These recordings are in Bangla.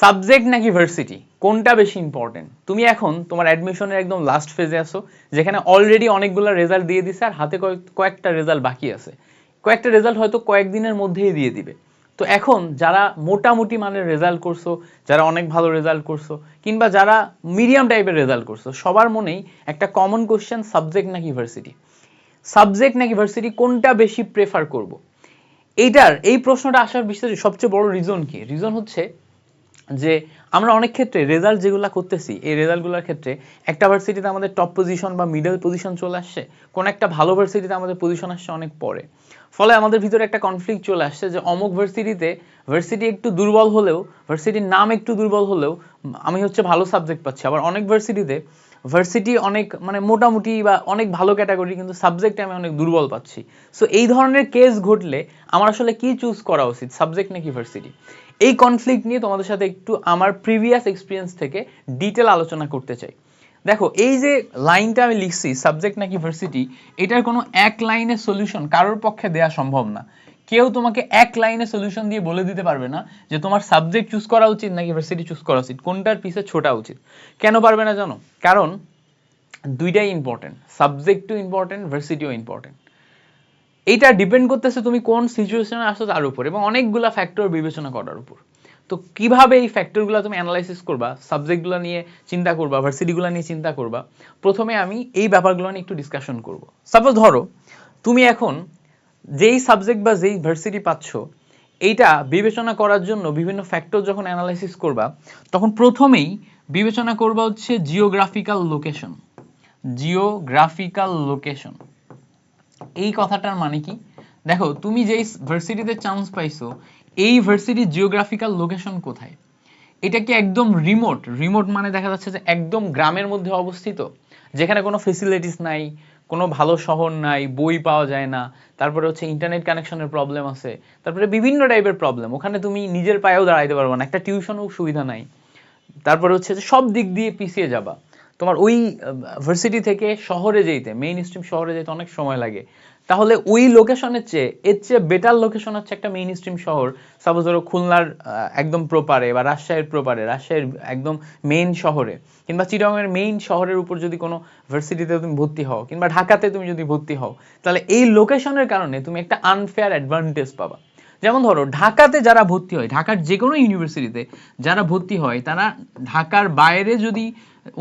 সাবজেক্ট নাকি ভার্সিটি? কোনটা বেশি ইম্পর্টেন্ট তুমি এখন তোমার অ্যাডমিশনের একদম লাস্ট ফেজে আসো যেখানে অলরেডি অনেকগুলো রেজাল্ট দিয়ে দিছে আর হাতে কয়েক- কয়েকটা রেজাল্ট বাকি আছে। কয়েকটা রেজাল্ট হয়তো কয়েকদিনের মধ্যেই দিয়ে দিবে। তো এখন যারা মোটামুটি মানের রেজাল্ট করছ, যারা অনেক ভালো রেজাল্ট করছ, কিংবা যারা মিডিয়াম টাইপের রেজাল্ট করছ, সবার মনেই একটা কমন কোশ্চেন সাবজেক্ট নাকি ভার্সিটি সাবজেক্ট নাকি ভার্সিটি কোনটা বেশি প্রেফার করব? এইটার, এই প্রশ্নটা আসার বিশেষ সবচেয়ে বড় রিজন কি? রিজন হচ্ছে যে আমরা অনেক ক্ষেত্রে রেজাল্ট যেগুলো করতেছি, এই রেজাল্টগুলোর ক্ষেত্রে একটা ভার্সিটিতে আমাদের টপ পজিশন বা মিডল পজিশন চলে আসছে, কোন একটা ভালো ভার্সিটিতে আমাদের পজিশন আসছে অনেক পরে। ফলে আমাদের ভিতরে একটা কনফ্লিক্ট চলে আসছে যে অমুক ভার্সিটিতে ভার্সিটি একটু দুর্বল হলেও ভার্সিটির নাম একটু দুর্বল হলেও আমি হচ্ছে ভালো সাবজেক্ট পাচ্ছি। আবার অনেক ভার্সিটিতে ভার্সিটি অনেক মানে মোটামুটি বা অনেক ভালো ক্যাটাগরি কিন্তু সাবজেক্টে আমি অনেক দুর্বল পাচ্ছি। সো এই ধরনের কেস ঘটলে আমার আসলে কি চুজ করা উচিত সাবজেক্ট নাকি ভার্সিটি এই কনফ্লিক্ট নিয়ে তোমাদের সাথে একটু আমার প্রিভিয়াস এক্সপিরিয়েন্স থেকে ডিটেল আলোচনা করতে চাই। দেখো, এই যে লাইনটা আমি লিখছি সাবজেক্ট নাকি ভার্সিটি এটার কোনো এক লাইনের সলিউশন কারোর পক্ষে দেওয়া সম্ভব না। কেউ তোমাকে এক লাইনে সলিউশন দিয়ে বলে দিতে পারবে না যে তোমার সাবজেক্ট চুজ করা উচিত নাকি ভার্সিটি চুজ করা উচিত, কোনটার পিছে ছোটা উচিত। কেন পারবে না জানো? কারণ দুইটাই ইম্পর্টেন্ট সাবজেক্টও ইম্পর্টেন্ট ভার্সিটিও ইম্পর্টেন্ট এইটা ডিপেন্ড করতেছে তুমি কোন সিচুয়েশনে আসো তার উপর এবং অনেকগুলা ফ্যাক্টর বিবেচনা করার উপর। তো কীভাবে এই ফ্যাক্টরগুলো তুমি অ্যানালাইসিস করবা সাবজেক্টগুলো নিয়ে চিন্তা করবা ভার্সিটিগুলো নিয়ে চিন্তা করবা, প্রথমে আমি এই ব্যাপারগুলো নিয়ে একটু ডিসকাশন করব। সাপোজ ধরো, তুমি এখন যেই সাবজেক্ট বা যেই ভার্সিটি পাচ্ছ, এইটা বিবেচনা করার জন্য বিভিন্ন ফ্যাক্টর যখন অ্যানালাইসিস করবা, তখন প্রথমেই বিবেচনা করবা হচ্ছে জিওগ্রাফিক্যাল লোকেশন জিওগ্রাফিক্যাল লোকেশন এই কথাটার মানে কি? দেখো, তুমি যেই ভার্সিটিতে চান্স পাইছো, এই ভার্সিটির জিওগ্রাফিক্যাল লোকেশন কোথায়? এটা কি একদম রিমোট রিমোট মানে দেখা যাচ্ছে যে একদম গ্রামের মধ্যে অবস্থিত, যেখানে কোনো ফেসিলিটিস নাই, কোনো ভালো শহর নাই, বই পাওয়া যায় না, তারপরে হচ্ছে ইন্টারনেট কানেকশনের প্রবলেম আছে, তারপরে বিভিন্ন টাইপের প্রবলেম ওখানে তুমি নিজের পায়েও দাঁড়াইতে পারবে না, একটা টিউশনও সুবিধা নাই, তারপরে হচ্ছে যে সব দিক দিয়ে পিছিয়ে যাবা। তোমার ওই ভার্সিটি থেকে শহরে যেতে মেইন স্ট্রিম শহরে যেতে অনেক সময় লাগে। তাহলে ওই লোকেশনের চেয়ে, এর চেয়ে বেটার লোকেশন হচ্ছে একটা মেইন স্ট্রিম শহর। সাপোজ ধরো খুলনার একদম প্রপারে বা রাজশাহীর প্রপারে রাজশাহীর একদম মেইন শহরে। কিংবা চিটাগংয়ের মেইন শহরের উপর যদি কোনো ভার্সিটিতে তুমি ভর্তি হও, কিংবা ঢাকাতে তুমি যদি ভর্তি হও, তাহলে এই লোকেশনের কারণে তুমি একটা আনফেয়ার অ্যাডভান্টেজ পাবা। যেমন ধরো, ঢাকাতে যারা ভর্তি হয়, ঢাকার যে কোনো ইউনিভার্সিটিতে যারা ভর্তি হয়, তারা ঢাকার বাইরে যদি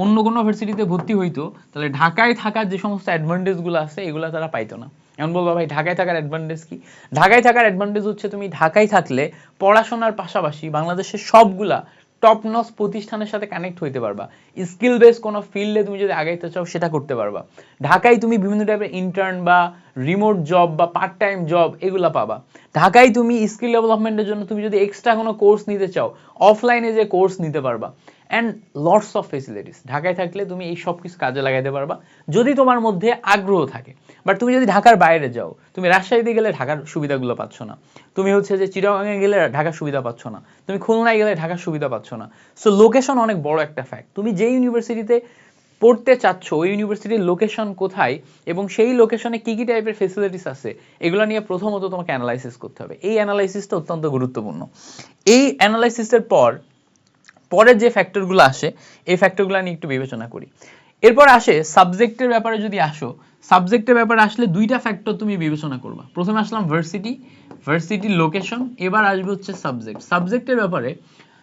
অন্য কোনো ইউনিভার্সিটিতে ভর্তি হইতো, তাহলে ঢাকায় থাকার যে সমস্ত অ্যাডভান্টেজগুলো আছে, এগুলো তারা পাইতো না। এমন বলব, ভাই, ঢাকায় থাকার অ্যাডভান্টেজ কি? ঢাকায় থাকার অ্যাডভান্টেজ হচ্ছে তুমি ঢাকায় থাকলে পড়াশোনার পাশাপাশি বাংলাদেশের সবগুলা টপ নস প্রতিষ্ঠানের সাথে কানেক্ট হইতে পারবা। স্কিল বেস কোনো ফিল্ডে তুমি যদি আগাইতে চাও, সেটা করতে পারবা। ঢাকায় তুমি বিভিন্ন টাইপের ইন্টার্ন বা রিমোট জব বা পার্ট টাইম জব এগুলো পাবা। ঢাকায় তুমি স্কিল ডেভেলপমেন্টের জন্য তুমি যদি এক্সট্রা কোনো কোর্স নিতে চাও অফলাইনে যে কোর্স নিতে পারবা। অ্যান্ড লটস অফ ফেসিলিটিস ঢাকায় থাকলে তুমি এই সব কিছু কাজে লাগাইতে পারবা, যদি তোমার মধ্যে আগ্রহ থাকে। বাট তুমি যদি ঢাকার বাইরে যাও, তুমি রাজশাহীতে গেলে ঢাকার সুবিধাগুলো পাচ্ছ না। তুমি হচ্ছে যে চিটাগাঙে গেলে ঢাকার সুবিধা পাচ্ছ না। তুমি খুলনায় গেলে ঢাকার সুবিধা পাচ্ছ না। সো লোকেশন অনেক বড় একটা ফ্যাক্ট তুমি যে ইউনিভার্সিটিতে পড়তে চাচ্ছ, ওই ইউনিভার্সিটির লোকেশন কোথায় এবং সেই লোকেশনে কি কি টাইপের ফেসিলিটিস আছে, এগুলো নিয়ে প্রথমত তোমাকে অ্যানালাইসিস করতে হবে। এই অ্যানালাইসিসটা অত্যন্ত গুরুত্বপূর্ণ। এই অ্যানালাইসিসের পর পরের যে ফ্যাক্টরগুলো আসে, এই ফ্যাক্টরগুলো নিয়ে একটু বিবেচনা করি। এরপর আসে সাবজেক্টের ব্যাপারে যদি আসো সাবজেক্টের ব্যাপারে আসলে দুইটা ফ্যাক্টর তুমি বিবেচনা করবা। প্রথমে আসলাম ভার্সিটি ভার্সিটি লোকেশন এবার আসবে হচ্ছে সাবজেক্ট সাবজেক্টের ব্যাপারে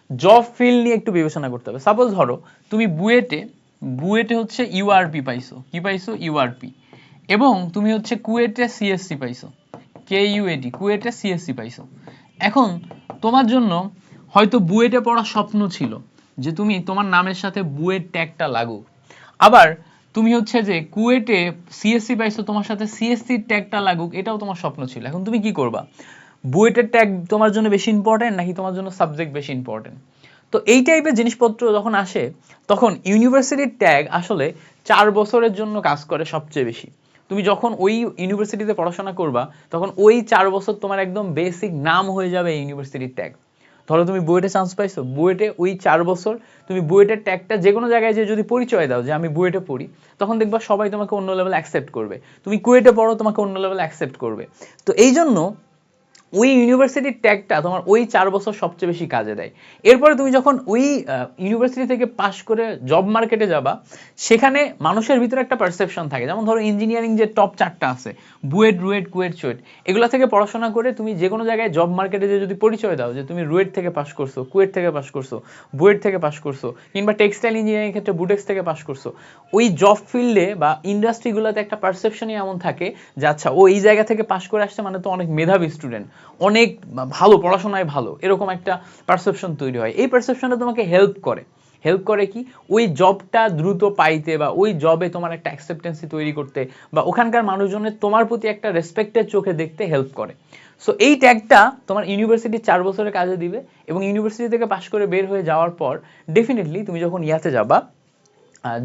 জব ফিল্ড নিয়ে একটু বিবেচনা করতে হবে। সাপোজ ধরো, তুমি বুয়েটে বুয়েটে হচ্ছে ইউআরপি পাইছো। কি পাইছো? ইউআরপি এবং তুমি হচ্ছে কুয়েটে সিএসসি পাইছো। কে ইউএডি কুয়েটে সিএসসি পাইছো। এখন তোমার জন্য হয়তো বুয়েটে পড়ার স্বপ্ন ছিল যে তুমি তোমার নামের সাথে বুয়েট ট্যাগটা লাগুক আবার তুমি হচ্ছে যে কুয়েটে সিএসসি পাইছো, তোমার সাথে সিএসসি ট্যাগটা লাগুক, এটাও তোমার স্বপ্ন ছিল। এখন তুমি কি করবা? বুয়েটের ট্যাগ তোমার জন্য বেশি ইম্পর্টেন্ট নাকি তোমার জন্য সাবজেক্ট বেশি ইম্পর্টেন্ট তো এই টাইপের জিনিসপত্র যখন আসে, তখন ইউনিভার্সিটির ট্যাগ আসলে চার বছরের জন্য কাজ করে সবচেয়ে বেশি। তুমি যখন ওই ইউনিভার্সিটিতে পড়াশোনা করবা, তখন ওই চার বছর তোমার একদম বেসিক নাম হয়ে যাবে ইউনিভার্সিটির ট্যাগ ধরো তুমি বুয়েটে চান্স পাইছো, বুয়েটে ওই চার বছর তুমি বুয়েটের ট্যাগটা যে কোনো জায়গায় যে যদি পরিচয় দাও যে আমি বুয়েটে পড়ি, তখন দেখবা সবাই তোমাকে অন্য লেভেল অ্যাকসেপ্ট করবে। তুমি কুয়েটে পড়ো, তোমাকে অন্য লেভেল অ্যাকসেপ্ট করবে। তো এই জন্য ওই ইউনিভার্সিটির ট্যাগটা তোমার ওই চার বছর সবচেয়ে বেশি কাজে দেয়। এরপরে তুমি যখন ওই ইউনিভার্সিটি থেকে পাশ করে জব মার্কেটে যাবা, সেখানে মানুষের ভিতরে একটা পারসেপশন থাকে। যেমন ধরো ইঞ্জিনিয়ারিং যে টপ চারটা আছে, বুয়েট, রুয়েট, কুয়েট, চুয়েট, এগুলো থেকে পড়াশোনা করে তুমি যে কোনো জায়গায় জব মার্কেটে যে যদি পরিচয় দাও, যে তুমি রুয়েট থেকে পাশ করছ, কুয়েট থেকে পাশ করছ, বুয়েট থেকে পাশ করছ, কিংবা টেক্সটাইল ইঞ্জিনিয়ারিং ক্ষেত্রে বুটেক্স থেকে পাশ করছ, ওই জব ফিল্ডে বা ইন্ডাস্ট্রিগুলোতে একটা পারসেপশনই এমন থাকে যে আচ্ছা ও এই জায়গা থেকে পাশ করে আসছে মানে তো অনেক মেধাবী স্টুডেন্ট অনেক ভালো, পড়াশোনায় ভালো, এরকম একটা পারসেপশন তৈরি হয়। এই পারসেপশনটা তোমাকে হেল্প করে। হেল্প করে কি? ওই জবটা দ্রুত পাইতে বা ওই জবে তোমার একটা অ্যাকসেপ্টেন্সি তৈরি করতে বা ওখানকার মানুষজনের তোমার প্রতি একটা রেসপেক্টের চোখে দেখতে হেল্প করে। সো এই ট্যাগটা তোমার ইউনিভার্সিটি চার বছরের কাজে দিবে এবং ইউনিভার্সিটি থেকে পাশ করে বের হয়ে যাওয়ার পর ডেফিনেটলি তুমি যখন ইয়াতে যাবা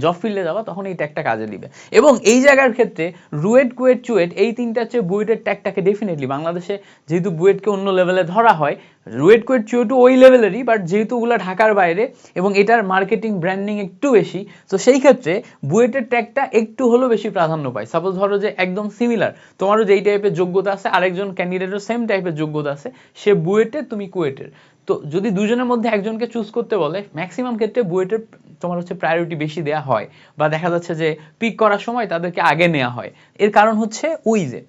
জব ফিল্ডে যাবা, তখন এই ট্যাগটা কাজে দিবে। এবং এই জায়গার ক্ষেত্রে রুয়েট, কুয়েট, চুয়েট, এই তিনটা হচ্ছে বুয়েটের ট্যাগটাকে ডেফিনেটলি বাংলাদেশে যেহেতু বুয়েটকে অন্য লেভেলে ধরা হয়, রুয়েট, কুয়েট, চুয়েটও ওই লেভেলেরই বাট যেহেতু ওগুলো ঢাকার বাইরে এবং এটার মার্কেটিং ব্র্যান্ডিং একটু বেশি, তো সেই ক্ষেত্রে বুয়েটের ট্যাগটা একটু হলেও বেশি প্রাধান্য পায়। সাপোজ ধরো যে একদম সিমিলার তোমারও যেই টাইপের যোগ্যতা আছে, আরেকজন ক্যান্ডিডেটের সেম টাইপের যোগ্যতা আছে, সে বুয়েটের তুমি কুয়েটের। তো যদি দুজনের মধ্যে একজনকে চুজ করতে বলে ম্যাক্সিমাম ক্ষেত্রে বুয়েটের তোমার হচ্ছে প্রায়োরিটি বেশি দেয়া হয় বা দেখা যাচ্ছে যে পিক করার সময় তাদেরকে আগে নেওয়া হয়। এর কারণ হচ্ছে ওই যে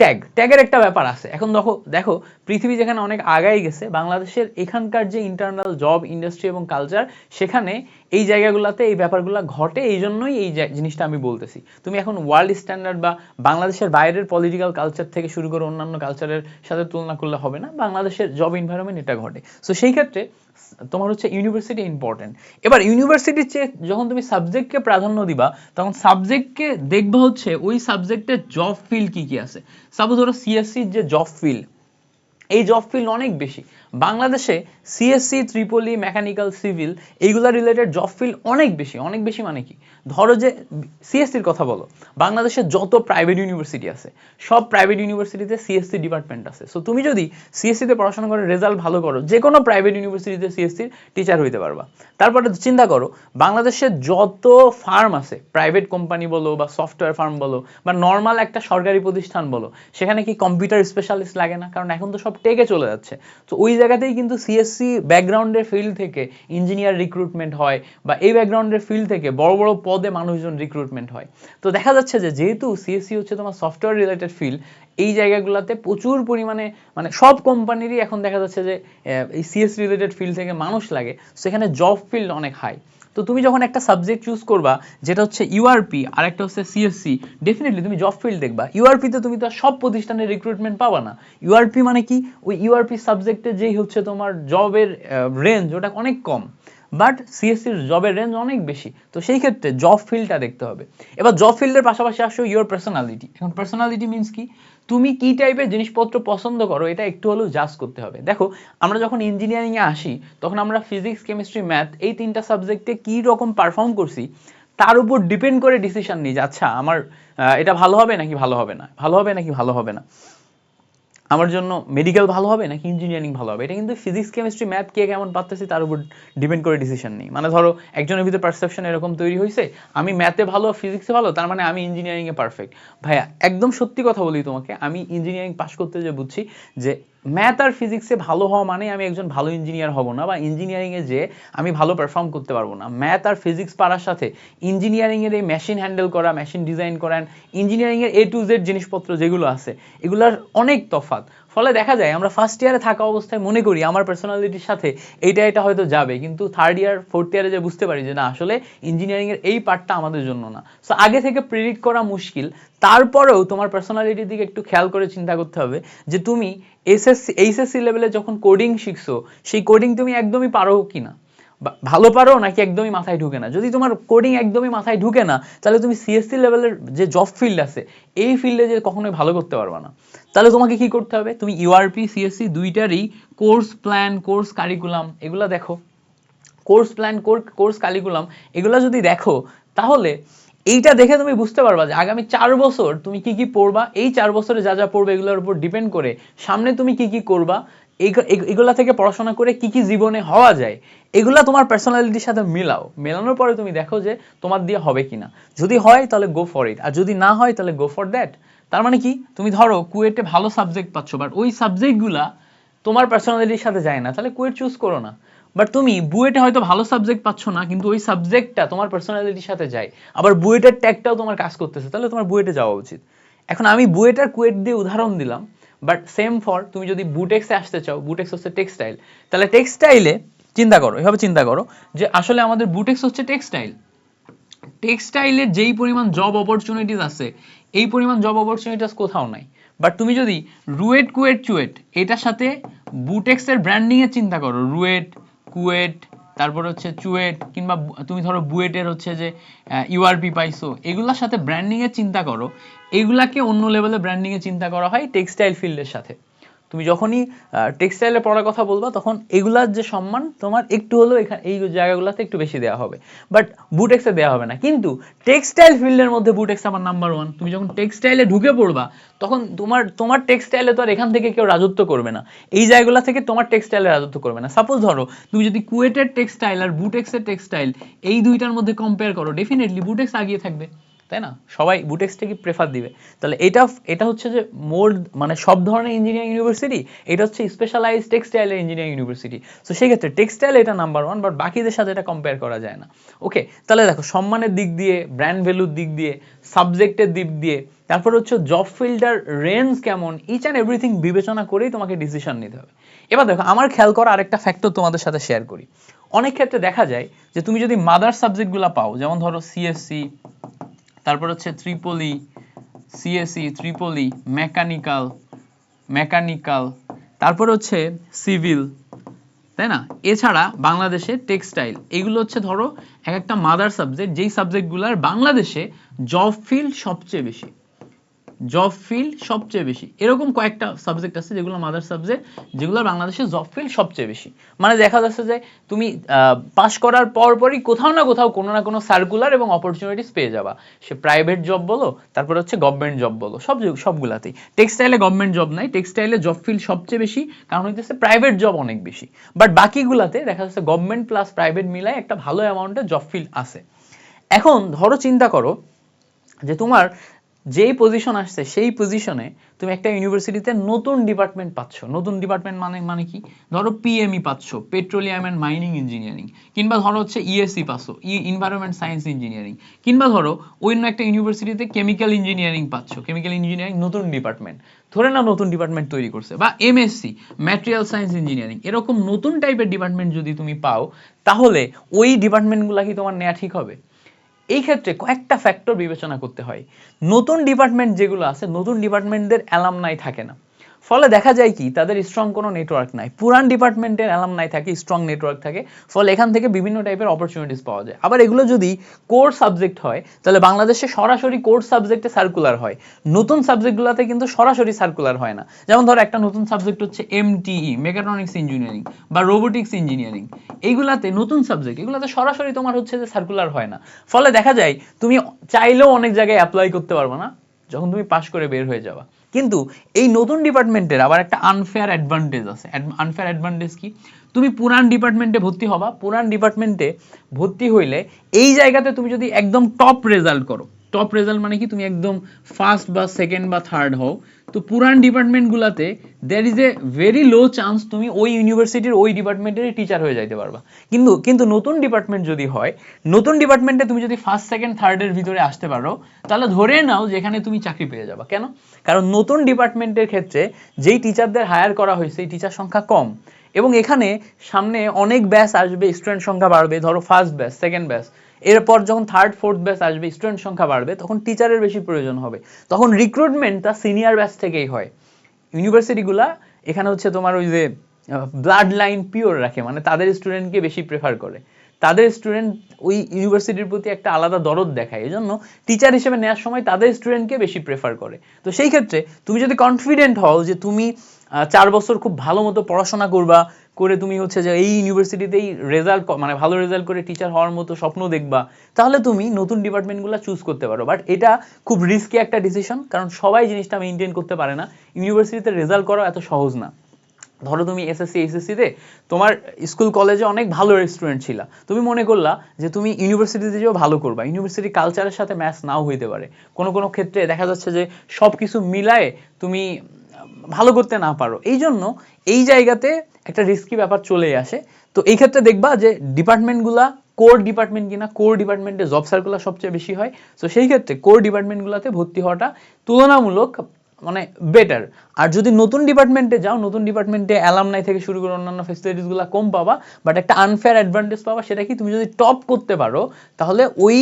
ট্যাগ ট্যাগের একটা ব্যাপার আছে। এখন দেখো দেখো, পৃথিবী যেখানে অনেক আগাই গেছে, বাংলাদেশের এখানকার যে ইন্টারনাল জব ইন্ডাস্ট্রি এবং কালচার সেখানে এই জায়গাগুলোতে এই ব্যাপারগুলো ঘটে, এই জন্যই এই জিনিসটা আমি বলতেছি। তুমি এখন ওয়ার্ল্ড স্ট্যান্ডার্ড বা বাংলাদেশের বাইরের পলিটিক্যাল কালচার থেকে শুরু করে অন্যান্য কালচারের সাথে তুলনা করলে হবে না, বাংলাদেশের জব এনভায়রনমেন্ট এটা ঘটে। সো সেই ক্ষেত্রে তোমার হচ্ছে ইউনিভার্সিটি ইম্পর্টেন্ট এবার ইউনিভার্সিটির চেয়ে যখন তুমি সাবজেক্টকে প্রাধান্য দিবা, তখন সাবজেক্টকে দেখবা হচ্ছে ওই সাবজেক্টের জব ফিল্ড কি কি আছে। সাপোজ ধরো সিএসসির যে জব ফিল্ড এই জব ফিল্ড অনেক বেশি। বাংলাদেশে CSC triple E mechanical civil এইগুলা রিলেটেড জব ফিল্ড অনেক বেশি। অনেক বেশি মানে কি? ধরো যে সিএসসির কথা বলো বাংলাদেশের যত প্রাইভেট ইউনিভার্সিটি আছে, সব প্রাইভেট ইউনিভার্সিটিতে সিএসসি ডিপার্টমেন্ট আছে। সো তুমি যদি সিএসসিতে পড়াশোনা করে রেজাল্ট ভালো করো যে কোনো প্রাইভেট ইউনিভার্সিটিতে সিএসসির টিচার হইতে পারবা। তারপরে চিন্তা করো, বাংলাদেশে যত ফার্ম আছে প্রাইভেট কোম্পানি বলো বা সফটওয়্যার ফার্ম বলো বা নর্মাল একটা সরকারি প্রতিষ্ঠান বলো, সেখানে কি কম্পিউটার স্পেশালিস্ট লাগে না? কারণ এখন তো সব টেকে চলে যাচ্ছে। তো ওই জায়গাতেই কিন্তু সিএসসি ব্যাকগ্রাউন্ডের ফিল্ড থেকে ইঞ্জিনিয়ার রিক্রুটমেন্ট হয় বা এই ব্যাকগ্রাউন্ডের ফিল্ড থেকে বড় বড় পদে মানুষজন রিক্রুটমেন্ট হয়। তো দেখা যাচ্ছে যে যেহেতু সিএসসি হচ্ছে তোমার সফটওয়্যার রিলেটেড ফিল্ড এই জায়গাগুলোতে প্রচুর পরিমাণে মানে সব কোম্পানিরই এখন দেখা যাচ্ছে যে এই সিএস রিলেটেড ফিল্ড থেকে মানুষ লাগে। সেখানে জব ফিল্ড অনেক হাই তো তুমি যখন একটা সাবজেক্ট চুজ করবা, যেটা হচ্ছে ইউআরপি আর একটা হচ্ছে সিএসসি ডেফিনেটলি তুমি জব ফিল্ড দেখবা। ইউআরপিতে তুমি তো সব প্রতিষ্ঠানের রিক্রুটমেন্ট পাবা না। ইউআরপি মানে কি? ওই ইউআরপি সাবজেক্টে যেই হচ্ছে তোমার জবের রেঞ্জ ওটা অনেক কম। বাট সিএসসির জবের রেঞ্জ অনেক বেশি। তো সেই ক্ষেত্রে জব ফিল্ডটা দেখতে হবে। এবার জব ফিল্ডের পাশাপাশি আসো ইউর পার্সোনালিটি এখন পার্সোনালিটি মিনস কি? তুমি কি টাইপের জিনিসপত্র পছন্দ করো, এটা একটু হলেও জাজ করতে হবে। দেখো, আমরা যখন ইঞ্জিনিয়ারিং এ আসি, তখন আমরা ফিজিক্স কেমিস্ট্রি ম্যাথ এই তিনটা সাবজেক্টে কি রকম পারফর্ম করছি, তার উপর ডিপেন্ড করে ডিসিশন নিই যে আচ্ছা আমার এটা ভালো হবে নাকি ভালো হবে না? ভালো হবে নাকি ভালো হবে না? আমার জন্য মেডিকেল ভালো হবে নাকি ইঞ্জিনিয়ারিং ভালো হবে? এটা কিন্তু ফিজিক্স কেমিস্ট্রি ম্যাথ কে কেমন পারতেছি তার উপর ডিপেন্ড করে ডিসিশন নেই। মানে ধরো, একজনের ভিতরে পারসেপশন এরকম তৈরি হয়েছে আমি ম্যাথে ভালো ফিজিক্সে ভালো, তার মানে আমি ইঞ্জিনিয়ারিং এ পারফেক্ট ভাইয়া, একদম সত্যি কথা বলি তোমাকে, আমি ইঞ্জিনিয়ারিং পাশ করতে যে বুঝছি যে ম্যাথ আর ফিজিক্সে ভালো হওয়া মানে আমি একজন ভালো ইঞ্জিনিয়ার হব না বা ইঞ্জিনিয়ারিংয়ে যে আমি ভালো পারফর্ম করতে পারব না। ম্যাথ আর ফিজিক্স পারার সাথে ইঞ্জিনিয়ারিংয়ের এই মেশিন হ্যান্ডেল করা মেশিন ডিজাইন করা ইঞ্জিনিয়ারিংয়ের এ টু জেড জিনিসপত্র যেগুলো আছে, এগুলার অনেক তফাৎ। ফলে দেখা যায় আমরা ফার্স্ট ইয়ারে থাকা অবস্থায় মনে করি আমার পার্সোনালিটির সাথে এইটা এটা হয়তো যাবে, কিন্তু থার্ড ইয়ার ফোর্থ ইয়ারে যে বুঝতে পারি যে না, আসলে ইঞ্জিনিয়ারিংয়ের এই পার্টটা আমাদের জন্য না। সো আগে থেকে প্রেডিক্ট করা মুশকিল। তারপরেও তোমার পার্সোনালিটির দিকে একটু খেয়াল করে চিন্তা করতে হবে যে তুমি এসএসসি এইচএসসি লেভেলে যখন কোডিং শিখছো, সেই কোডিং তুমি একদমই পারো কিনা। বা- ভালো পারো নাকি একদমই মাথায় ঢুকে না? যদি তোমার কোডিং একদমই মাথায় ঢুকে না, তাহলে তুমি সিএসসি লেভেলের যে জব ফিল্ড আছে, এই ফিল্ডে যে কখনোই ভালো করতে পারবে না। তাহলে তোমাকে কি করতে হবে? তুমি ইউআরপি সিএসসি দুইটারই কোর্স প্ল্যান কোর্স কারিকুলাম এগুলা দেখো। কোর্স প্ল্যান কোর্স কারিকুলাম এগুলো যদি দেখো, তাহলে এইটা দেখে তুমি বুঝতে পারবা যে আগামী চার বছর তুমি কি কি পড়বা, এই চার বছরে যা যা পড়বে এগুলোর উপর ডিপেন্ড করে সামনে তুমি কি কি করবা, এগ- এগ- এগুলা থেকে পড়াশোনা করে কি কি জীবনে হওয়া যায়, এগুলা তোমার পার্সোনালিটির সাথে মিলাও। মেলানোর পরে তুমি দেখো যে তোমার দিয়ে হবে কিনা। যদি হয়, তাহলে গো ফর ইট আর যদি না হয়, তাহলে গো ফর দ্যাট তার মানে কি? তুমি ধরো, কুয়েটে ভালো সাবজেক্ট পাচ্ছ বাট ওই সাবজেক্টগুলা তোমার পার্সোনালিটির সাথে যায় না। তাহলে কুয়েট চুজ করো না। বাট তুমি বুয়েটে হয়তো ভালো সাবজেক্ট পাচ্ছ না, কিন্তু ওই সাবজেক্টটা তোমার পার্সোনালিটির সাথে যায়। আবার বুয়েটের ট্যাগটাও তোমার কাজ করতেছে, তাহলে তোমার বুয়েটে যাওয়া উচিত। এখন আমি বুয়েট আর কুয়েট দিয়ে উদাহরণ দিলাম বাট সেম ফর তুমি যদি বুটেক্সে আসতে চাও, বুটেক্স হচ্ছে টেক্সটাইল তাহলে টেক্সটাইলে চিন্তা করো, এভাবে চিন্তা করো যে আসলে আমাদের বুটেক্স হচ্ছে টেক্সটাইল টেক্সটাইলের যেই পরিমাণ জব অপরচুনিটিস আছে, এই পরিমাণ জব অপরচুনিটিস কোথাও নাই। বাট তুমি যদি রুয়েট কুয়েট চুয়েট, এটার সাথে বুটেক্সের ব্র্যান্ডিং এর চিন্তা করো, রুয়েট কুয়েট, তারপর হচ্ছে চুয়েট কিংবা তুমি ধরো বুয়েটের হচ্ছে যে ইউআরপি পাইছো, এগুলোর সাথে ব্র্যান্ডিংয়ের চিন্তা করো। এগুলাকে অন্য লেভেলে ব্র্যান্ডিং এর চিন্তা করা হয় টেক্সটাইল ফিল্ডের সাথে। তুমি যখনই টেক্সটাইলে পড়ার কথা বলবা, তখন এগুলার যে সম্মান, তোমার একটু হলেও এখানে, এই জায়গাগুলোতে একটু বেশি দেওয়া হবে। বাট বুটেক্সে দেওয়া হবে না। কিন্তু টেক্সটাইল ফিল্ডের মধ্যে বুটেক্স আমার নাম্বার ওয়ান তুমি যখন টেক্সটাইলে ঢুকে পড়বা, তখন তোমার তোমার টেক্সটাইলে তো আর এখান থেকে কেউ রাজত্ব করবে না। এই জায়গাগুলো থেকে তোমার টেক্সটাইলে রাজত্ব করবে না। সাপোজ ধরো, তুমি যদি কুয়েটের টেক্সটাইল আর বুটেক্সের টেক্সটাইল এই দুইটার মধ্যে কম্পেয়ার করো ডেফিনেটলি বুটেক্স আগিয়ে থাকবে। তাই না? সবাই বুটেক্সটাকে প্রেফার দিবে? তাহলে এটা এটা হচ্ছে যে মোর মানে সব ধরনের ইঞ্জিনিয়ারিং ইউনিভার্সিটি এটা হচ্ছে স্পেশালাইজ টেক্সটাইলের ইঞ্জিনিয়ারিং ইউনিভার্সিটি সেই ক্ষেত্রে টেক্সটাইল এটা নাম্বার ওয়ান বাট বাকিদের সাথে এটা কম্পেয়ার করা যায় না। ওকে তাহলে দেখো, সম্মানের দিক দিয়ে ব্র্যান্ড ভ্যালুর দিক দিয়ে সাবজেক্টের দিক দিয়ে, তারপর হচ্ছে জব ফিল্ডার রেঞ্জ কেমন ইচ অ্যান্ড এভরিথিং বিবেচনা করেই তোমাকে ডিসিশন নিতে হবে। এবার দেখো, আমার খেয়াল করা আরেকটা ফ্যাক্টর তোমাদের সাথে শেয়ার করি। অনেক ক্ষেত্রে দেখা যায় যে তুমি যদি মাদার সাবজেক্টগুলো পাও, যেমন ধরো সিএসসি তারপর হচ্ছে ত্রিপলি সিএসি ত্রিপলি, মেকানিক্যাল মেকানিক্যাল, তারপর হচ্ছে সিভিল, তাই না? এছাড়া বাংলাদেশে টেক্সটাইল, এগুলো হচ্ছে ধরো এক একটা মাদার সাবজেক্ট, যেই সাবজেক্টগুলোর বাংলাদেশে জব ফিল্ড সবচেয়ে বেশি। জব ফিল্ড সবচেয়ে বেশি। এরকম কয়েকটা সাবজেক্ট আছে যেগুলো মাদার সাবজেক্ট যেগুলো বাংলাদেশে জব ফিল্ড সবচেয়ে বেশি। মানে দেখা যাচ্ছে যে তুমি পাশ করার পর পরই কোথাও না কোথাও কোনো না কোনো সার্কুলার এবং অপরচুনিটিস পেয়ে যাবা। সে প্রাইভেট জব বলো, তারপর হচ্ছে গভর্নমেন্ট জব বলো, সব সবগুলাতেই। টেক্সটাইলে গভর্নমেন্ট জব নাই টেক্সটাইলে জব ফিল্ড সবচেয়ে বেশি, কারণ হচ্ছে প্রাইভেট জব অনেক বেশি। বাট বাকিগুলাতে দেখা যাচ্ছে গভর্নমেন্ট প্লাস প্রাইভেট মিলায় একটা ভালো অ্যামাউন্টের জব ফিল্ড আছে। এখন ধরো চিন্তা করো যে তোমার যেই পজিশন আসছে, সেই পজিশনে তুমি একটা ইউনিভার্সিটিতে নতুন ডিপার্টমেন্ট পাচ্ছ। নতুন ডিপার্টমেন্ট মানে মানে কি? ধরো পিএমই পাচ্ছ পেট্রোলিয়াম অ্যান্ড মাইনিং ইঞ্জিনিয়ারিং কিংবা ধরো হচ্ছে ইএসসি পাচ্ছ ই ইনভায়রনমেন্ট সায়েন্স ইঞ্জিনিয়ারিং কিংবা ধরো অন্য একটা ইউনিভার্সিটিতে কেমিক্যাল ইঞ্জিনিয়ারিং পাচ্ছ কেমিক্যাল ইঞ্জিনিয়ারিং নতুন ডিপার্টমেন্ট ধরে না নতুন ডিপার্টমেন্ট তৈরি করছে, বা এমএসসি ম্যাটেরিয়াল সায়েন্স ইঞ্জিনিয়ারিং এরকম নতুন টাইপের ডিপার্টমেন্ট যদি তুমি পাও, তাহলে ওই ডিপার্টমেন্টগুলো কি তোমার নেওয়া ঠিক হবে? এই ক্ষেত্রে কয়েকটা ফ্যাক্টর বিবেচনা করতে হয়। নতুন ডিপার্টমেন্ট যেগুলো আছে, নতুন ডিপার্টমেন্টদের অ্যালামনাই থাকে না। ফলে দেখা যায় কি, তাদের স্ট্রং কোনো নেটওয়ার্ক নাই। পুরান ডিপার্টমেন্টের অ্যালামনাই থাকে স্ট্রং নেটওয়ার্ক থাকে, ফলে এখান থেকে বিভিন্ন টাইপের অপরচুনিটিস পাওয়া যায়। আবার এগুলো যদি কোর সাবজেক্ট হয়, তাহলে বাংলাদেশে সরাসরি কোর সাবজেক্টে সার্কুলার হয়। নতুন সাবজেক্টগুলোতে কিন্তু সরাসরি সার্কুলার হয় না। যেমন ধরো, একটা নতুন সাবজেক্ট হচ্ছে এমটিই মেকাট্রনিক্স ইঞ্জিনিয়ারিং বা রোবোটিক্স ইঞ্জিনিয়ারিং এইগুলাতে, নতুন সাবজেক্ট এগুলাতে সরাসরি তোমার হচ্ছে যে সার্কুলার হয় না। ফলে দেখা যায়, তুমি চাইলেও অনেক জায়গায় অ্যাপ্লাই করতে পারবে না, যখন তুমি পাশ করে বের হয়ে যাবা। কিন্তু এই নতুন ডিপার্টমেন্টের আবার একটা আনফেয়ার অ্যাডভান্টেজ আছে। আনফেয়ার অ্যাডভান্টেজ কি? তুমি পুরান ডিপার্টমেন্টে ভর্তি হবা, পুরান ডিপার্টমেন্টে ভর্তি হইলে এই জায়গাতে তুমি যদি একদম টপ রেজাল্ট করো টপ রেজাল্ট মানে কি? তুমি একদম ফার্স্ট বা সেকেন্ড বা থার্ড হও। তো পুরান ডিপার্টমেন্টগুলোতে there is a very low chance তুমি ওই ইউনিভার্সিটির ওই ডিপার্টমেন্টেরই টিচার হয়ে যাইতে পারবা। কিন্তু কিন্তু নতুন ডিপার্টমেন্ট যদি হয়, নতুন ডিপার্টমেন্টে তুমি যদি ফার্স্ট সেকেন্ড থার্ডের ভিতরে আসতে পারো, তাহলে ধরে নাও যেখানে তুমি চাকরি পেয়ে যাবা। কেন? কারণ নতুন ডিপার্টমেন্টের ক্ষেত্রে যেই টিচারদের হায়ার করা হয়েছে এই টিচার সংখ্যা কম। এবং এখানে সামনে অনেক ব্যাচ আসবে স্টুডেন্ট সংখ্যা বাড়বে। ধরো ফার্স্ট ব্যাচ সেকেন্ড ব্যাচ এরপর যখন থার্ড ফোর্থ ব্যাচ আসবে স্টুডেন্ট সংখ্যা বাড়বে, তখন টিচারের বেশি প্রয়োজন হবে। তখন রিক্রুটমেন্ট তার সিনিয়র ব্যাচ থেকেই হয়। ইউনিভার্সিটিগুলা এখানে হচ্ছে তোমার ওই যে ব্লাড লাইন পিওর রাখে মানে তাদের স্টুডেন্টকে বেশি প্রেফার করে। তাদের স্টুডেন্ট ওই ইউনিভার্সিটির প্রতি একটা আলাদা দরদ দেখায়। এই জন্য টিচার হিসেবে নেওয়ার সময় তাদের স্টুডেন্টকে বেশি প্রেফার করে। তো সেই ক্ষেত্রে তুমি যদি কনফিডেন্ট হও যে তুমি চার বছর খুব ভালো মতো পড়াশোনা করবা করে তুমি হচ্ছে যে এই ইউনিভার্সিটিতেই রেজাল্ট মানে ভালো রেজাল্ট করে টিচার হওয়ার মতো স্বপ্ন দেখবা, তাহলে তুমি নতুন ডিপার্টমেন্টগুলো চুজ করতে পারো। বাট এটা খুব রিস্কি একটা ডিসিশন কারণ সবাই জিনিসটা মেনটেন করতে পারে না। ইউনিভার্সিটিতে রেজাল্ট করা এত সহজ না। ধরো তুমি এসএসসি এইচএসসিতে তোমার স্কুল কলেজে অনেক ভালো স্টুডেন্ট ছিলা। তুমি মনে করলা যে তুমি ইউনিভার্সিটিতে যেও ভালো করবা। ইউনিভার্সিটি কালচারের সাথে ম্যাচ নাও হইতে পারে। কোনো কোনো ক্ষেত্রে দেখা যাচ্ছে যে সব কিছু মিলায়ে তুমি ভালো করতে না পারো। এই জন্য এই জায়গাতে একটা রিস্কি ব্যাপার চলে আসে। তো এই ক্ষেত্রে দেখবা যে ডিপার্টমেন্টগুলা কোর ডিপার্টমেন্ট কিনা কোর ডিপার্টমেন্টে জব সার্কুলার সবচেয়ে বেশি হয়। তো সেই ক্ষেত্রে কোর ডিপার্টমেন্টগুলোতে ভর্তি হওয়াটা তুলনামূলক মানে বেটার আর যদি নতুন ডিপার্টমেন্টে যাও, নতুন ডিপার্টমেন্টে অ্যালামনাই থেকে শুরু করে অন্যান্য ফেসিলিটিসগুলো কম পাবা বাট একটা আনফেয়ার অ্যাডভান্টেজ পাবা, সেটা কি তুমি যদি টপ করতে পারো, তাহলে ওই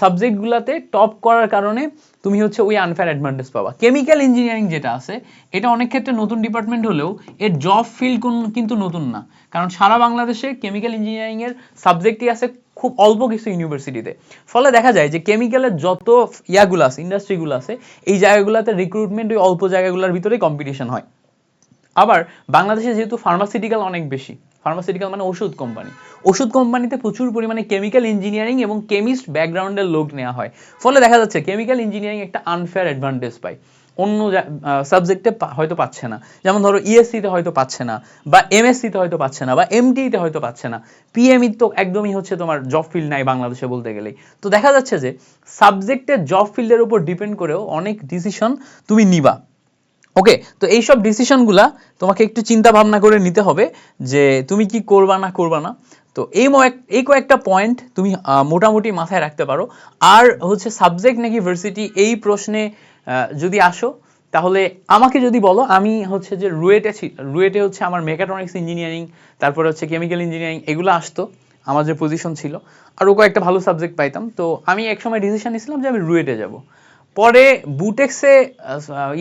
সাবজেক্টগুলোতে টপ করার কারণে তুমি হচ্ছে ওই আনফেয়ার অ্যাডভান্টেজ পাবা। কেমিক্যাল ইঞ্জিনিয়ারিং যেটা আছে, এটা অনেক ক্ষেত্রে নতুন ডিপার্টমেন্ট হলেও এর জব ফিল্ড কোন কিন্তু নতুন না। কারণ সারা বাংলাদেশে কেমিক্যাল ইঞ্জিনিয়ারিং এর সাবজেক্টই আছে খুব অল্প কিছু ইউনিভার্সিটিতে ফলে দেখা যায় যে কেমিক্যালের যত ইয়াগুলো আছে ইন্ডাস্ট্রিগুলো আছে, এই জায়গাগুলোতে রিক্রুটমেন্ট ওই অল্প জায়গাগুলোর ভিতরেই কম্পিটিশন হয়। আবার বাংলাদেশে যেহেতু ফার্মাসিউটিক্যাল অনেক বেশি ফার্মাসিউটিক্যাল মানে ওষুধ কোম্পানি ওষুধ কোম্পানিতে প্রচুর পরিমাণে কেমিক্যাল ইঞ্জিনিয়ারিং এবং কেমিস্ট ব্যাকগ্রাউন্ডের লোক নেওয়া হয়। ফলে দেখা যাচ্ছে কেমিক্যাল ইঞ্জিনিয়ারিং একটা আনফেয়ার অ্যাডভান্টেজ পায়। অন্য সাবজেক্টে হয়তো পাচ্ছে না। যেমন ধরো ইএসসিতে হয়তো পাচ্ছে না, বা এমএসসিতে হয়তো পাচ্ছে না, বা এমটিতে হয়তো পাচ্ছে না। পিএমই তো একদমই হচ্ছে তোমার জব ফিল্ড নাই বাংলাদেশে বলতে গেলেই তো দেখা যাচ্ছে যে সাবজেক্টের জব ফিল্ডের উপর ডিপেন্ড করেও অনেক ডিসিশন তুমি নিবা। ওকে তো এইসব ডিসিশনগুলা তোমাকে একটু চিন্তা ভাবনা করে নিতে হবে যে তুমি কি করবা না করবা না। তো এই এই কয়েকটা পয়েন্ট তুমি মোটামুটি মাথায় রাখতে পারো। আর হচ্ছে সাবজেক্ট নাকি ভার্সিটি এই প্রশ্নে যদি আসো, তাহলে আমাকে যদি বলো, আমি হচ্ছে যে রুয়েটে রুয়েটে হচ্ছে আমার মেকাট্রনিক্স ইঞ্জিনিয়ারিং তারপরে হচ্ছে কেমিক্যাল ইঞ্জিনিয়ারিং এগুলো আসতো, আমার যে পজিশন ছিল। আরও কয়েকটা ভালো সাবজেক্ট পাইতাম। তো আমি একসময় ডিসিশন নিয়েছিলাম যে আমি রুয়েটে যাব। পরে বুটেক্সে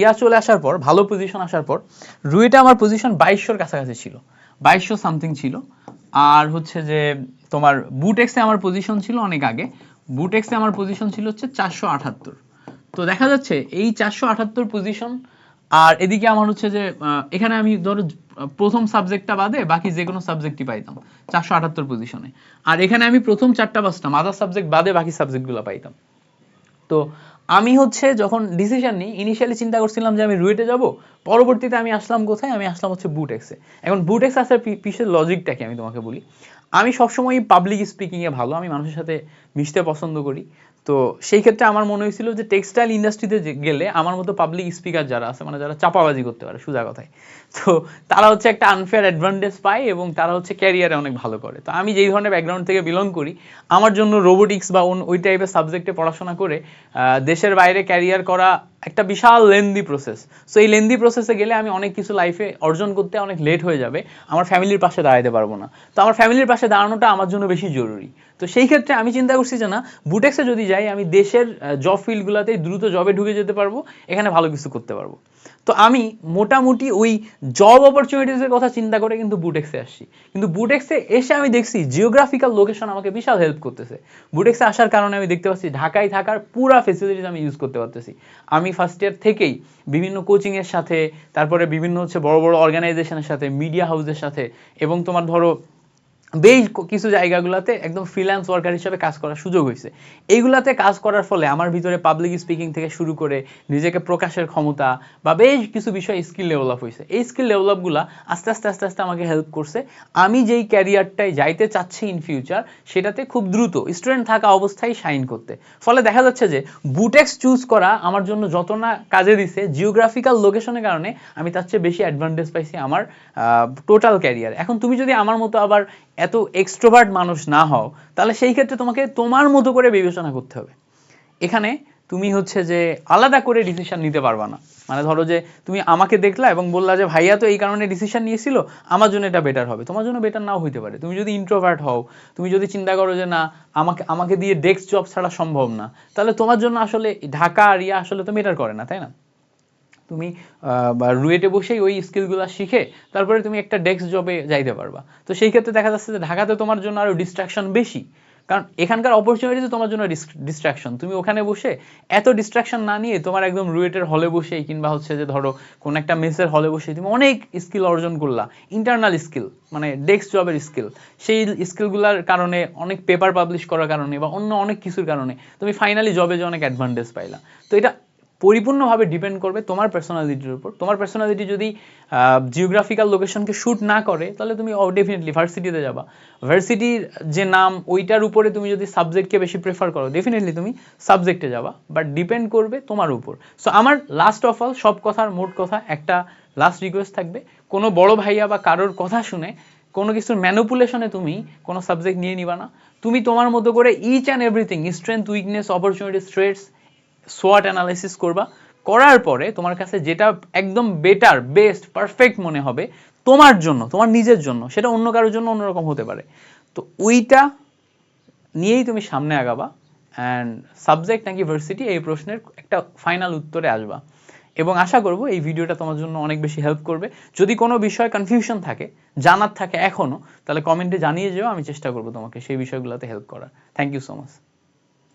ইয়া চলে আসার পর, ভালো পজিশন আসার পর রুয়েটে আমার পজিশন বাইশশোর কাছাকাছি ছিল। বাইশশো সামথিং ছিল। আর হচ্ছে যে, তোমার বুটেক্সে আমার পজিশন ছিল অনেক আগে। বুটেক্সে আমার পজিশন ছিল হচ্ছে চারশো আটাত্তর। তো দেখা যাচ্ছে, এই চারশো আটাত্তর পজিশন আর এদিকে আমার হচ্ছে যে এখানে আমি ধরো, প্রথম সাবজেক্টটা বাদে বাকি যে কোনো সাবজেক্টই পাইতাম, চারশো আটাত্তর পজিশনে আর এখানে আমি প্রথম চারটা বাসতাম আদার সাবজেক্ট বাদে বাকি সাবজেক্টগুলো পাইতাম। তো আমি হচ্ছে যখন ডিসিশন নিই ইনিশিয়ালি চিন্তা করছিলাম যে আমি রুয়েটে যাব, পরবর্তীতে আমি আসলাম কোথায়? আমি আসলাম হচ্ছে বুটেক্সে এখন বুটেক্স আসার পিছের লজিকটা কি আমি তোমাকে বলি? আমি সবসময় পাবলিক স্পিকিংয়ে ভালো, আমি মানুষের সাথে মিশতে পছন্দ করি। তো সেই ক্ষেত্রে আমার মনে হয়েছিল যে টেক্সটাইল ইন্ডাস্ট্রিতে গেলে আমার মতো পাবলিক স্পিকার যারা আছে মানে যারা চাপাবাজি করতে পারে, সোজা কথায় তো তারা হচ্ছে একটা আনফেয়ার অ্যাডভান্টেজ পায় এবং তারা হচ্ছে ক্যারিয়ারে অনেক ভালো করে। তো আমি যেই ধরনের ব্যাকগ্রাউন্ড থেকে বিলং করি, আমার জন্য রোবোটিক্স বা অন্য- ওই টাইপের সাবজেক্টে পড়াশোনা করে দেশের বাইরে ক্যারিয়ার করা একটা বিশাল লেন্দি প্রসেস সো এই লেন্দি প্রসেসে গেলে আমি অনেক কিছু লাইফে অর্জন করতে অনেক লেট হয়ে যাবে, আমার ফ্যামিলির পাশে দাঁড়াতে পারব না। তো আমার ফ্যামিলির পাশে দাঁড়ানোটা আমার জন্য বেশি জরুরি। তো সেই ক্ষেত্রে আমি চিন্তা করছি যে না বুটেক্সে যদি যাই, আমি দেশের জব ফিল্ডগুলোতে দ্রুত জবে ঢুকে যেতে পারব, এখানে ভালো কিছু করতে পারব। তো আমি মোটামুটি ওই জব অপরচুনিটিসের কথা চিন্তা করে কিন্তু বুটেক্সে আসছি। কিন্তু বুটেক্সে এসে আমি দেখছি জিওগ্রাফিক্যাল লোকেশন আমাকে বিশাল হেল্প করতেছে। বুটেক্সে আসার কারণে আমি দেখতে পাচ্ছি ঢাকায় থাকার পুরা ফেসিলিটিস আমি ইউজ করতে পারতেছি। আমি ফার্স্ট ইয়ার থেকেই বিভিন্ন কোচিংয়ের সাথে, তারপরে বিভিন্ন হচ্ছে বড় বড় অর্গানাইজেশনের সাথে মিডিয়া হাউসের সাথে, এবং তোমার ধরো বেশ কিছু জায়গাগুলোতে একদম ফ্রিল্যান্স ওয়ার্কার হিসেবে কাজ করার সুযোগ হয়েছে। এইগুলাতে কাজ করার ফলে আমার ভিতরে পাবলিক স্পিকিং থেকে শুরু করে নিজেকে প্রকাশের ক্ষমতা বা বেশ কিছু বিষয় স্কিল ডেভেলপ হয়েছে। এই স্কিল ডেভেলপগুলো আস্তে আস্তে আস্তে আস্তে আমাকে হেল্প করছে। আমি যেই ক্যারিয়ারটায় যাইতে চাচ্ছি ইন ফিউচার সেটাতে খুব দ্রুত স্টুডেন্ট থাকা অবস্থায় শাইন করতে। ফলে দেখা যাচ্ছে যে বুটেক্স চুজ করা আমার জন্য যত না কাজে দিছে জিওগ্রাফিক্যাল লোকেশনের কারণে আমি তার চেয়ে বেশি অ্যাডভান্টেজ পাইছি আমার টোটাল ক্যারিয়ার এখন তুমি যদি আমার মতো আবার এত এক্সট্রোভার্ট মানুষ না হও, তাহলে সেই ক্ষেত্রে তোমাকে তোমার মতো করে বিবেচনা করতে হবে। এখানে তুমি হচ্ছে যে আলাদা করে ডিসিশন নিতে পারবা না। মানে ধরো যে তুমি আমাকে দেখলা এবং বললা যে, ভাইয়া তো এই কারণে ডিসিশন নিয়েছিল, আমার জন্য এটা বেটার হবে। তোমার জন্য বেটার নাও হইতে পারে। তুমি যদি ইন্ট্রোভার্ট হও, তুমি যদি চিন্তা করো যে, না, আমাকে আমাকে দিয়ে ডেস্ক জব ছাড়া সম্ভব না, তাহলে তোমার জন্য আসলে ঢাকা আর ইয়া আসলে তো মেটার করে না, তাই না? তুমি রুয়েটে বসেই ওই স্কিলগুলো শিখে তারপরে তুমি একটা ডেস্ক জবে যাইতে পারবা। তো সেই ক্ষেত্রে দেখা যাচ্ছে যে ঢাকাতে তোমার জন্য আরও ডিস্ট্রাকশন বেশি। কারণ এখানকার অপরচুনিটি তোমার জন্য ডিস্ট্রাকশন তুমি ওখানে বসে এত ডিস্ট্রাকশন না নিয়ে তোমার একদম রুয়েটের হলে বসেই কিংবা হচ্ছে যে ধরো কোন একটা মেসের হলে বসে তুমি অনেক স্কিল অর্জন করলা। ইন্টারনাল স্কিল মানে ডেস্ক জবের স্কিল সেই স্কিলগুলোর কারণে, অনেক পেপার পাবলিশ করার কারণে বা অন্য অনেক কিছুর কারণে তুমি ফাইনালি জবে যে অনেক অ্যাডভান্টেজ পাইলা। তো এটা পরিপূর্ণভাবে ডিপেন্ড করবে তোমার পার্সোনালিটির উপর। তোমার পার্সোনালিটি যদি জিওগ্রাফিক্যাল লোকেশনকে শ্যুট না করে, তাহলে তুমি ডেফিনেটলি ভার্সিটিতে যাবা। ভার্সিটির যে নাম, ওইটার উপরে তুমি যদি সাবজেক্টকে বেশি প্রেফার করো ডেফিনেটলি তুমি সাবজেক্টে যাবা। বাট ডিপেন্ড করবে তোমার উপর। সো আমার লাস্ট অফ অল সব কথার মোট কথা, একটা লাস্ট রিকোয়েস্ট থাকবে। কোনো বড় ভাইয়া বা কারোর কথা শুনে কোনো কিছুর ম্যানুপুলেশনে তুমি কোনো সাবজেক্ট নিয়ে নিবা না। তুমি তোমার মতো করে each and everything strength weakness opportunity threats Swat analysis করবা, করার পরে তোমার কাছে যেটা একদম বেটার বেস্ট পারফেক্ট মনে হবে, তোমার জন্য, তোমার নিজের জন্য, সেটা অন্য কারোর জন্য অন্যরকম হতে পারে। তো ওইটা নিয়েই তুমি সামনে আগাবা অ্যান্ড সাবজেক্ট নাকি ভার্সিটি এই প্রশ্নের একটা ফাইনাল উত্তরে আসবা। এবং আশা করব এই ভিডিওটা তোমার জন্য অনেক বেশি হেল্প করবে। যদি কোনো বিষয়ে কনফিউশন থাকে, জানার থাকে এখনও তাহলে কমেন্টে জানিয়ে যেও, আমি চেষ্টা করব তোমাকে সেই বিষয়গুলোতে হেল্প করার। Thank you so much